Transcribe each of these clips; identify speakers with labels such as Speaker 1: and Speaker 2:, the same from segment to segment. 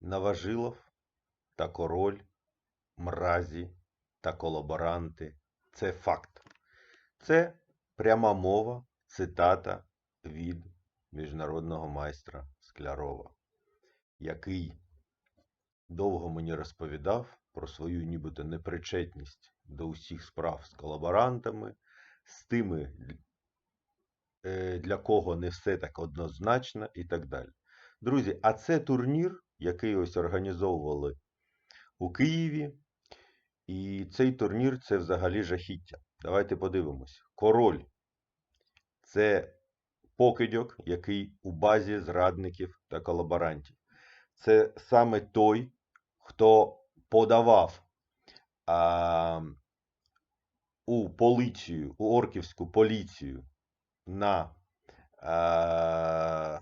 Speaker 1: Наважилов та король, мразі та колаборанти це факт. Це пряма мова, цитата від міжнародного майстра Склярова, який довго мені розповідав про свою нібито непричетність до усіх справ з колаборантами, з тими, е, для кого не все так однозначно і так далі. Друзі, а це турнір, який ось організовували у Києві. І цей турнір це взагалі жахіття. Давайте подивимось. Король це покидьок, який у базі зрадників та колаборантів. Це саме той, хто подавав а, у поліцію, у орківську поліцію на а,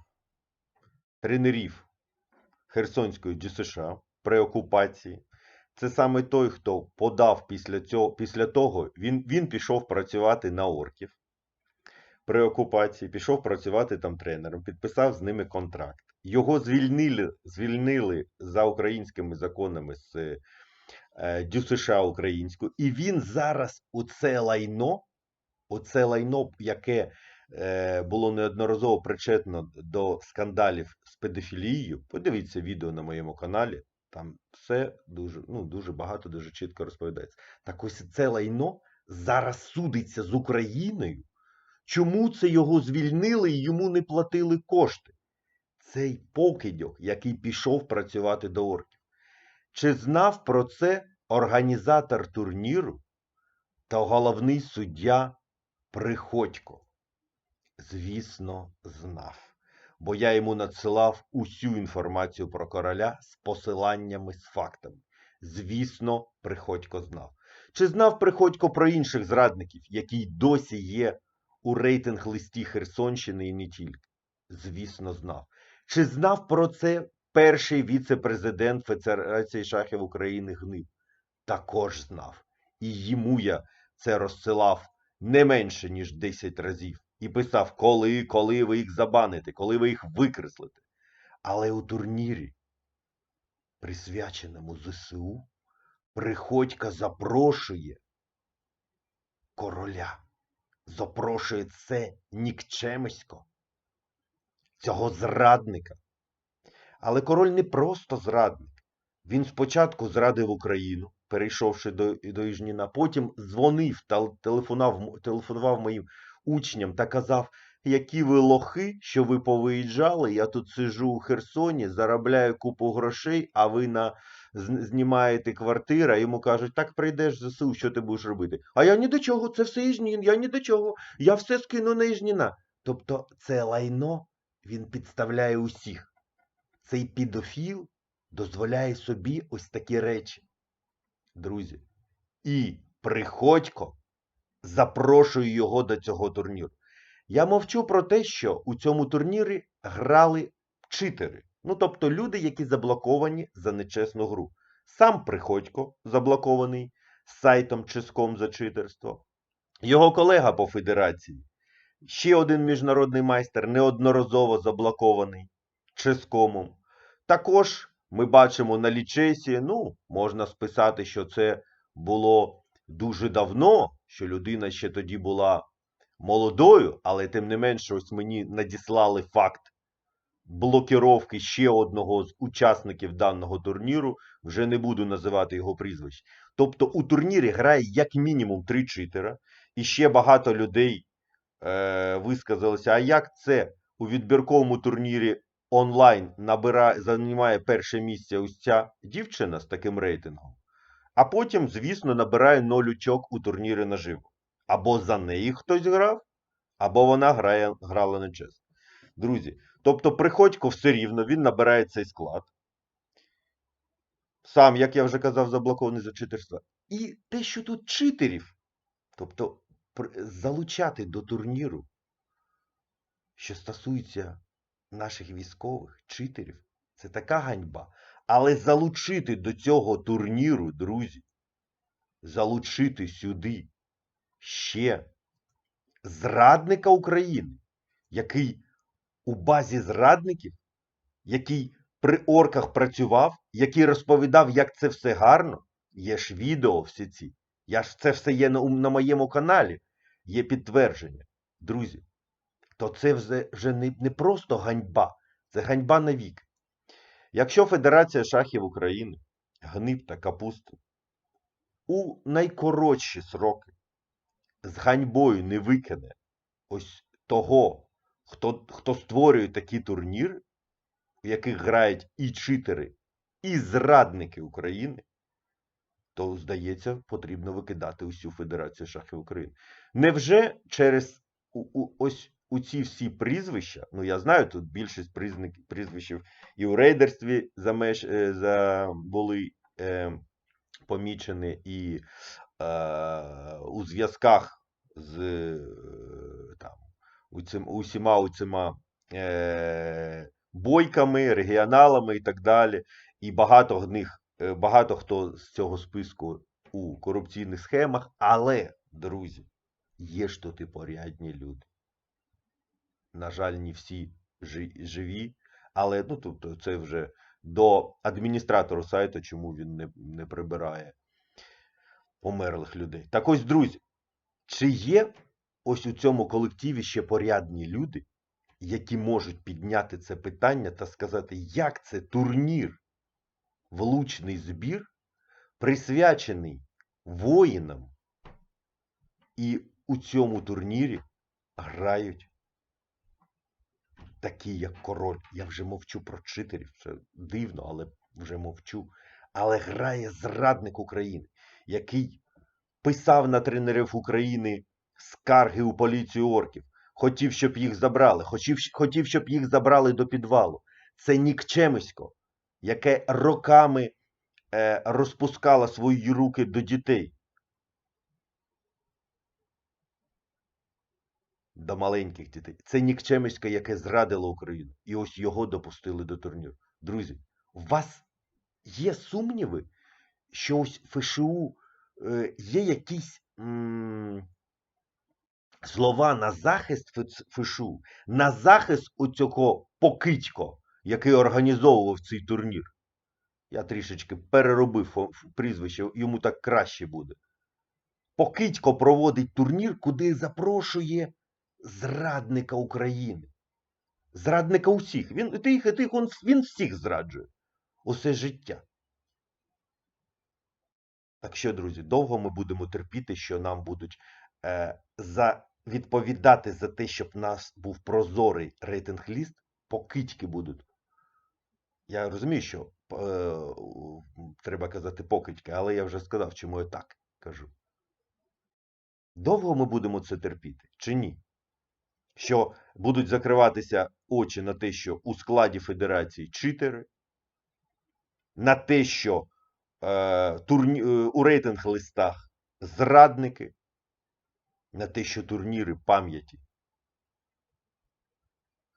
Speaker 1: тренерів Херсонської ДЮСШ при окупації. Це саме той, хто подав після цього, після того, він, він пішов працювати на орків при окупації, пішов працювати там тренером, підписав з ними контракт. Його звільнили, звільнили за українськими законами з е, ДЮСШ українську, і він зараз у це лайно, у це лайно, яке було неодноразово причетно до скандалів з педофілією. Подивіться відео на моєму каналі. Там все дуже, ну, дуже багато, дуже чітко розповідається. Так ось це лайно зараз судиться з Україною. Чому це його звільнили і йому не платили кошти? Цей покидьок, який пішов працювати до орків. Чи знав про це організатор турніру та головний суддя Приходько? Звісно, знав бо я йому надсилав усю інформацію про короля з посиланнями з фактами. Звісно, Приходько знав. Чи знав Приходько про інших зрадників, які досі є у рейтинг листі Херсонщини і не тільки? Звісно, знав. Чи знав про це перший віце-президент Федерації шахів України Гнив? Також знав. І йому я це розсилав не менше, ніж 10 разів і писав, коли, коли ви їх забаните, коли ви їх викреслите. Але у турнірі, присвяченому ЗСУ, Приходька запрошує короля. Запрошує це нікчемисько, цього зрадника. Але король не просто зрадник. Він спочатку зрадив Україну, перейшовши до до Іжніна, потім дзвонив, телефонував, телефонував моїм учням та казав, які ви лохи, що ви повиїжджали, я тут сижу у Херсоні, заробляю купу грошей, а ви на знімаєте квартиру, а йому кажуть, так прийдеш ЗСУ, що ти будеш робити? А я ні до чого, це все Іжнін, я ні до чого, я все скину на Іжніна. Тобто це лайно він підставляє усіх. Цей підофіл дозволяє собі ось такі речі. Друзі. І Приходько запрошую його до цього турніру. Я мовчу про те, що у цьому турнірі грали читери. Ну, тобто люди, які заблоковані за нечесну гру. Сам Приходько заблокований сайтом Ческом за читерство. Його колега по федерації. Ще один міжнародний майстер неодноразово заблокований Ческомом. Також ми бачимо на лічесі, ну, можна списати, що це було дуже давно, що людина ще тоді була молодою, але тим не менше, ось мені надіслали факт блокіровки ще одного з учасників даного турніру. Вже не буду називати його прізвище. Тобто у турнірі грає як мінімум три читера, і ще багато людей е, висказалися. А як це у відбірковому турнірі онлайн набирає, займає перше місце ось ця дівчина з таким рейтингом? А потім, звісно, набирає ноль очок у турнірі наживо. Або за неї хтось грав, або вона грає, грала нечесно. Друзі, тобто Приходько все рівно, він набирає цей склад. Сам, як я вже казав, заблокований за читерство. І те, що тут читерів, тобто залучати до турніру, що стосується наших військових читерів, це така ганьба. Але залучити до цього турніру, друзі, залучити сюди ще зрадника України, який у базі зрадників, який при орках працював, який розповідав, як це все гарно. Є ж відео всі ці. Я ж це все є на, на моєму каналі. Є підтвердження. Друзі, то це вже, не, не просто ганьба, це ганьба навік. Якщо Федерація шахів України, гнив та капустин у найкоротші сроки з ганьбою не викине ось того, хто, хто створює такі турніри, в яких грають і читери, і зрадники України, то, здається, потрібно викидати усю Федерацію шахів України. Невже через у, у, ось у ці всі прізвища, ну я знаю, тут більшість прізвищів і у рейдерстві замеш, е, за, були е, помічені, і е, у зв'язках з е, там, уцим, усіма уцима е, бойками, регіоналами і так далі. І багато них, е, багато хто з цього списку у корупційних схемах, але, друзі, є ж тут і порядні люди. На жаль, не всі живі, але ну, тобто, це вже до адміністратора сайту, чому він не, не прибирає померлих людей. Так ось, друзі, чи є ось у цьому колективі ще порядні люди, які можуть підняти це питання та сказати, як це турнір, влучний збір, присвячений воїнам, і у цьому турнірі грають такі, як король. Я вже мовчу про читерів, це дивно, але вже мовчу. Але грає зрадник України, який писав на тренерів України скарги у поліцію орків, хотів, щоб їх забрали, хотів, хотів, щоб їх забрали до підвалу. Це нікчемисько, яке роками е, розпускало свої руки до дітей. До маленьких дітей. Це нікчемисько, яке зрадило Україну. І ось його допустили до турніру. Друзі, у вас є сумніви, що ось ФШУ е, є якісь м, слова на захист ФШУ, на захист у цього покидько, який організовував цей турнір. Я трішечки переробив прізвище, йому так краще буде. Покидько проводить турнір, куди запрошує зрадника України. Зрадника усіх. Він, тих, тих, він, він всіх зраджує. Усе життя. Так що, друзі, довго ми будемо терпіти, що нам будуть е, за, відповідати за те, щоб в нас був прозорий рейтинг-ліст, покидьки будуть. Я розумію, що е, треба казати покидьки, але я вже сказав, чому я так кажу. Довго ми будемо це терпіти чи ні? Що будуть закриватися очі на те, що у складі федерації читери, на те, що е, турні, е, у рейтинг-листах зрадники, на те, що турніри пам'яті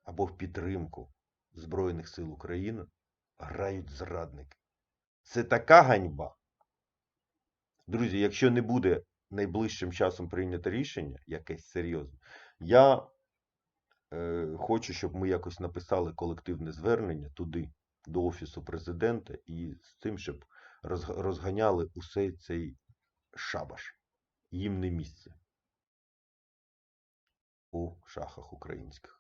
Speaker 1: або в підтримку Збройних сил України грають зрадники. Це така ганьба. Друзі, якщо не буде найближчим часом прийнято рішення, якесь серйозне, я хочу, щоб ми якось написали колективне звернення туди, до Офісу президента, і з тим, щоб розг- розганяли усе цей шабаш. Їм не місце у шахах українських.